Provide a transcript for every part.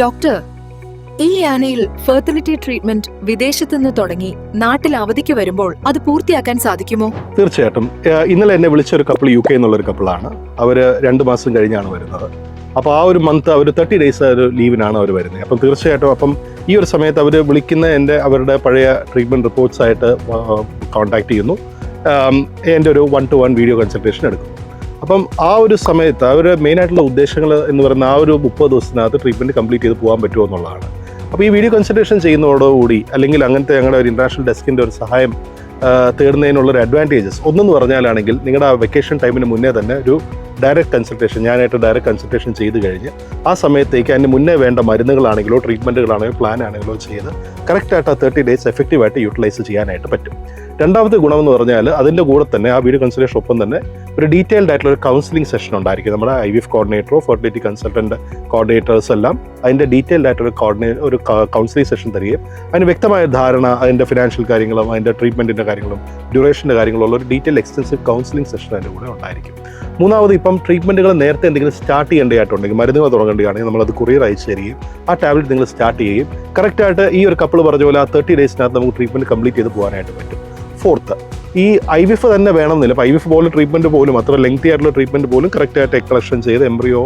Doctor ഈ ആനയിൽ fertility treatment വിദേശത്തു നിന്ന് തുടങ്ങി നാട്ടിൽ അവധിക്ക് വരുമ്പോൾ അത് പൂർത്തിയാക്കാൻ സാധിക്കുമോ? തീർച്ചയായിട്ടും. ഇന്നലെ എന്നെ വിളിച്ച ഒരു കപ്പിൾ യു കെ എന്നുള്ള ഒരു കപ്പിളാണ് അവർ രണ്ട് മാസം കഴിഞ്ഞാണ് വരുന്നത്. അപ്പോൾ ആ ഒരു മന്ത് അവർ തേർട്ടി ഡേയ്സ് ഒരു ലീവിനാണ് അവർ വരുന്നത്. അപ്പം തീർച്ചയായിട്ടും അപ്പം ഈ ഒരു സമയത്ത് അവർ വിളിക്കുന്ന എന്റെ അവരുടെ പഴയ ട്രീറ്റ്മെന്റ് റിപ്പോർട്ട്സ് ആയിട്ട് കോൺടാക്ട് ചെയ്യുന്നു. എന്റെ ഒരു one to one video consultation എടുക്കും അപ്പം ആ ഒരു സമയത്ത് അവർ മെയിനായിട്ടുള്ള ഉദ്ദേശങ്ങൾ എന്ന് പറയുന്ന ആ ഒരു മുപ്പത് ദിവസത്തിനകത്ത് ട്രീറ്റ്മെന്റ് കംപ്ലീറ്റ് ചെയ്ത് പോകാൻ പറ്റുമോ എന്നുള്ളതാണ്. അപ്പോൾ ഈ വീഡിയോ കൺസൾട്ടേഷൻ ചെയ്യുന്നതോടുകൂടി അല്ലെങ്കിൽ അങ്ങനത്തെ ഞങ്ങളുടെ ഒരു ഇന്റർനാഷണൽ ഡെസ്കിന്റെ ഒരു സഹായം തേടുന്നതിനുള്ള ഒരു അഡ്വാന്റേജസ് ഒന്നെന്ന് പറഞ്ഞാലാണെങ്കിൽ നിങ്ങളുടെ ആ വെക്കേഷൻ ടൈമിന് മുന്നേ തന്നെ ഒരു ഡയറക്റ്റ് കൺസൾട്ടേഷൻ ഞാനായിട്ട് ഡയറക്റ്റ് കൺസൾട്ടേഷൻ ചെയ്ത് കഴിഞ്ഞ് ആ സമയത്തേക്ക് അതിന് മുന്നേ വേണ്ട മരുന്നുകളാണെങ്കിലോ ട്രീറ്റ്മെന്റുകളാണെങ്കിലോ പ്ലാൻ ആണെങ്കിലോ ചെയ്ത് കറക്റ്റായിട്ട് ആ തേർട്ടി ഡേയ്സ് എഫക്റ്റീവായിട്ട് യൂട്ടിലൈസ് ചെയ്യാനായിട്ട് പറ്റും. രണ്ടാമത്തെ ഗുണമെന്ന് പറഞ്ഞാൽ അതിന്റെ കൂടെ തന്നെ ആ വീഡിയോ കൺസൾട്ടേഷൻ ഒപ്പം തന്നെ ഒരു ഡീറ്റെയിൽഡ് ആയിട്ടുള്ള ഒരു കൗൺസിലിംഗ് സെഷൻ ഉണ്ടായിരിക്കും. നമ്മുടെ ഐ വി എഫ് കോർഡിനേറ്ററോ ഫെർട്ടിലിറ്റി കൺസൾട്ടന്റ് കോർഡിനേറ്റേഴ്സ് എല്ലാം അതിന്റെ ഡീറ്റെയിൽഡ് ആയിട്ടൊരു കോർഡിനേ ഒരു കൗൺസിലിംഗ് സെഷൻ തരികയും അതിന് വ്യക്തമായ ധാരണ അതിന്റെ ഫിനാൻഷ്യൽ കാര്യങ്ങളും അതിന്റെ ട്രീറ്റ്മെന്റിന്റെ കാര്യങ്ങളും ഡ്യൂറേഷന്റെ കാര്യങ്ങളും ഉള്ള ഒരു ഡീറ്റെയിൽ എക്സ്റ്റൻസീവ് കൗൺസിലിംഗ് സെഷൻ അതിന്റെ കൂടെ ഉണ്ടായിരിക്കും. മൂന്നാമത് ഇപ്പം ട്രീറ്റ്മെന്റുകൾ നേരത്തെ എന്തെങ്കിലും സ്റ്റാർട്ട് ചെയ്യേണ്ടതായിട്ടുണ്ടെങ്കിൽ മരുന്നുകൾ തുടങ്ങേണ്ടതാണെങ്കിൽ നമ്മളത് കൊറിയർ അയച്ചു തരികയും ആ ടാബ്ലറ്റ് നിങ്ങൾ സ്റ്റാർട്ട് ചെയ്യുകയും കറക്റ്റായിട്ട് ഈ ഒരു കപ്പിൾ പറഞ്ഞ പോലെ ആ തേർട്ടി ഡേയ്സിനകത്ത് നമുക്ക് ട്രീറ്റ്മെന്റ് കംപ്ലീറ്റ് ചെയ്ത് പോകാനായിട്ട് പറ്റും. ഫോർത്ത് ഈ ഐ വിഫ് തന്നെ വേണമെന്നില്ല. ഇപ്പോൾ ഐ വിഫ് പോലെ ട്രീറ്റ്മെന്റ് പോലും അത്ര ലെങ്തി ആയിട്ടുള്ള ട്രീറ്റ്മെന്റ് പോലും കറക്റ്റായിട്ട് എക്കളക്ഷൻ ചെയ്ത് എംബ്രിയോ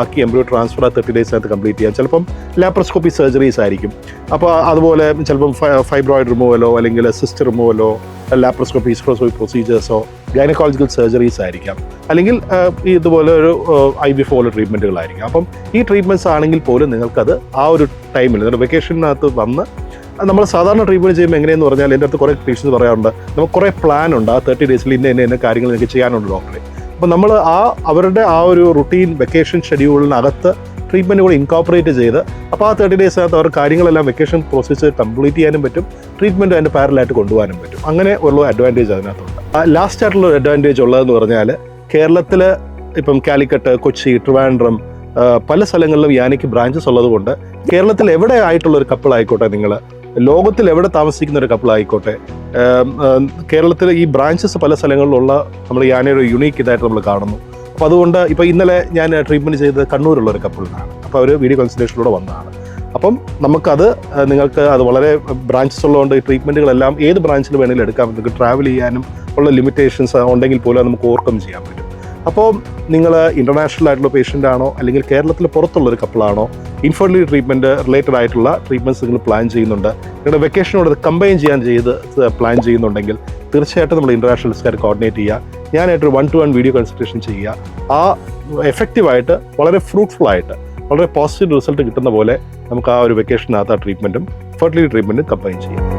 ആക്കി എംബ്രിയോ ട്രാൻസ്ഫർ ആ തേർട്ടി ഡേയ്സിനകത്ത് കംപ്ലീറ്റ് ചെയ്യാം. ചിലപ്പം ലാപ്രോസ്കോപ്പി സർജറീസ് ആയിരിക്കും. അപ്പോൾ അതുപോലെ ചിലപ്പം ഫൈബ്രോയിഡ് റിമൂവലോ അല്ലെങ്കിൽ സിസ്റ്റ് റിമൂവലോ ലാപ്രോസ്കോപ്പി ഹിസ്ട്രോസ്കോപ്പി പ്രൊസീജിയേഴ്സോ ഗൈനക്കോളജിക്കൽ സർജറീസ് ആയിരിക്കാം. അല്ലെങ്കിൽ ഇതുപോലെ ഒരു ഐ വി പോലെ ട്രീറ്റ്മെന്റുകളായിരിക്കാം അപ്പം ഈ ട്രീറ്റ്മെന്റ്സ് ആണെങ്കിൽ പോലും നിങ്ങൾക്കത് ആ ഒരു ടൈമിൽ നിങ്ങളുടെ വെക്കേഷനകത്ത് വന്ന് നമ്മൾ സാധാരണ ട്രീറ്റ്മെന്റ് ചെയ്യുമ്പോൾ എങ്ങനെയെന്ന് പറഞ്ഞാൽ എന്റെ അടുത്ത് കുറേ പേഷ്യൻസ് പറയാറുണ്ട് നമുക്ക് കുറേ പ്ലാൻ ഉണ്ട്. ആ തേർട്ടി ഡേയ്സിൽ ഇന്ന ഇന്ന ഇന്ന കാര്യങ്ങൾ എനിക്ക് ചെയ്യാനുണ്ട് ഡോക്ടറെ അപ്പോൾ നമ്മൾ ആ അവരുടെ ആ ഒരു റുട്ടീൻ വെക്കേഷൻ ഷെഡ്യൂളിനകത്ത് ട്രീറ്റ്മെന്റ് കൂടെ ഇൻകോപ്പറേറ്റ് ചെയ്ത് അപ്പോൾ ആ തേർട്ടി ഡേയ്സിനകത്ത് അവർ കാര്യങ്ങളെല്ലാം വെക്കേഷൻ പ്രോസസ്സ് കംപ്ലീറ്റ് ചെയ്യാനും പറ്റും ട്രീറ്റ്മെന്റ് അതിന്റെ പാരലായിട്ട് കൊണ്ടുപോകാനും പറ്റും. അങ്ങനെ ഉള്ള അഡ്വാന്റേജ് അതിനകത്തുണ്ട്. ലാസ്റ്റ് ആയിട്ടുള്ള ഒരു അഡ്വാന്റേജ് ഉള്ളതെന്ന് പറഞ്ഞാൽ കേരളത്തിൽ ഇപ്പം കാലിക്കട്ട് കൊച്ചി ട്രിവാൻഡ്രം പല സ്ഥലങ്ങളിലും യാനിക്ക് ബ്രാഞ്ചസ് ഉള്ളതുകൊണ്ട് കേരളത്തിൽ എവിടെ ആയിട്ടുള്ള ഒരു കപ്പിൾ ആയിക്കോട്ടെ നിങ്ങൾ ലോകത്തിൽ എവിടെ താമസിക്കുന്ന ഒരു കപ്പിൾ ആയിക്കോട്ടെ കേരളത്തിൽ ഈ ബ്രാഞ്ചസ് പല സ്ഥലങ്ങളിലുള്ള നമ്മൾ യാനയുടെ യുണീക്ക് ഇതായിട്ട് നമ്മൾ കാണുന്നു. അപ്പോൾ അതുകൊണ്ട് ഇപ്പോൾ ഇന്നലെ ഞാൻ ട്രീറ്റ്മെന്റ് ചെയ്തത് കണ്ണൂരുള്ള ഒരു കപ്പിളിനാണ്. അപ്പോൾ അവർ വീഡിയോ കൺസൾട്ടേഷനിലൂടെ വന്നതാണ്. അപ്പം നമുക്കത് നിങ്ങൾക്ക് അത് വളരെ ബ്രാഞ്ചസ് ഉള്ളതുകൊണ്ട് ഈ ട്രീറ്റ്മെന്റുകളെല്ലാം ഏത് ബ്രാഞ്ചിൽ വേണമെങ്കിലും എടുക്കാം. നിങ്ങൾക്ക് ട്രാവൽ ചെയ്യാനും ഉള്ള ലിമിറ്റേഷൻസ് ഉണ്ടെങ്കിൽ പോലും നമുക്ക് ഓവർകം ചെയ്യാൻ പറ്റും. അപ്പോൾ നിങ്ങൾ ഇന്റർനാഷണൽ ആയിട്ടുള്ള പേഷ്യന്റ് ആണോ? അല്ലെങ്കിൽ കേരളത്തിൽ പുറത്തുള്ള ഒരു കപ്പിളാണോ ഇൻഫെർട്ടിലിറ്റി ട്രീറ്റ്മെന്റ് റിലേറ്റഡ് ആയിട്ടുള്ള ട്രീറ്റ്മെന്റ്സ് നിങ്ങൾ പ്ലാൻ ചെയ്യുന്നുണ്ട്. നിങ്ങളുടെ വെക്കേഷനോട് കമ്പൈൻ ചെയ്യാൻ ചെയ്ത് പ്ലാൻ ചെയ്യുന്നുണ്ടെങ്കിൽ തീർച്ചയായിട്ടും നമ്മൾ ഇന്റർനാഷണൽസ്കാർ കോർഡിനേറ്റ് ചെയ്യുക. ഞാനായിട്ട് one to one video consultation ചെയ്യുക. ആ എഫക്റ്റീവായിട്ട് വളരെ ഫ്രൂട്ട്ഫുൾ ആയിട്ട് വളരെ പോസിറ്റീവ് റിസൾട്ട് കിട്ടുന്ന പോലെ നമുക്ക് ആ ഒരു വെക്കേഷനകത്ത് ആ ട്രീറ്റ്മെന്റും ഫെർട്ടിലിറ്റി ട്രീറ്റ്മെന്റും കമ്പൈൻ ചെയ്യാം.